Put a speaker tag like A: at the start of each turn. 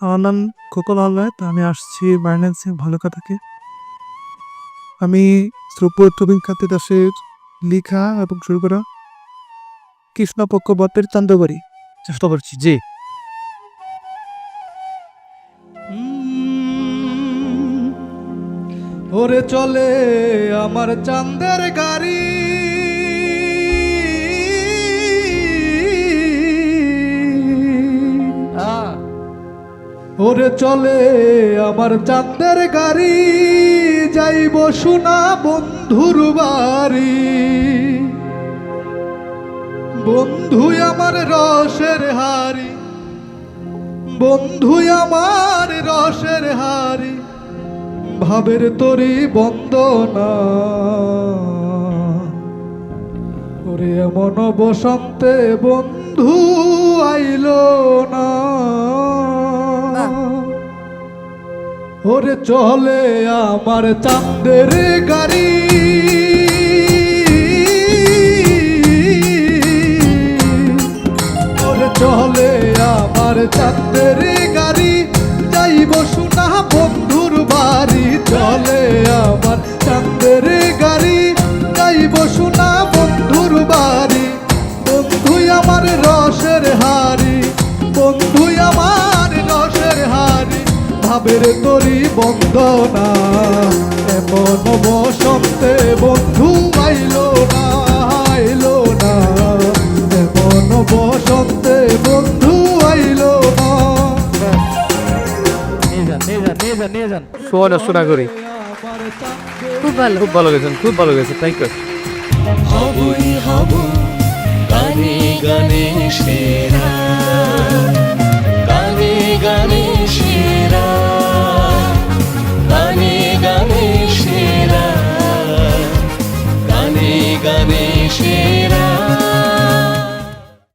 A: আমার নাম খোকন আহমেদ আমি আসছি বারাণসী ভালুকা থেকে আমি শ্রুপুর রবীন্দ্রনাথ দাসের লেখা এবং শুরু করা কৃষ্ণপক্ষ বটের চান্দবাড়ি। চেষ্টা করছি জি।
B: ওরে চলে আমার চাঁদের গাড়ি। ওরে চলে আমার চাঁদের গাড়ি, যাইব শোনা বন্ধুর বাড়ি। বন্ধু আমার রসের হারি বন্ধু আমার রসের হারি ভাবের তরি বন্দনা। ওরে এমন বসন্তে বন্ধু ওরে চলে আমার চাঁদের গাড়ি। ওরে চলে আমার চাঁদের গাড়ি। যাইব শোনা বন্ধুর বাড়ি। চলে আমার চাঁদের গাড়ি। যাইব শোনা বন্ধুর বাড়ি। বন্ধুই আমার রসের হারি হারি ভাবের তরি বন্দনা। এমন বসন্তে বন্ধু আইলো না আইলো না। এমন বসন্তে বন্ধু আইলো না।
A: শোনা শোনা করি
C: খুব ভালো।
A: খুব ভালো গেছেন খুব ভালো গেছে থ্যাংক ইউ
D: হবই হব গানে গানে সেরা loucamente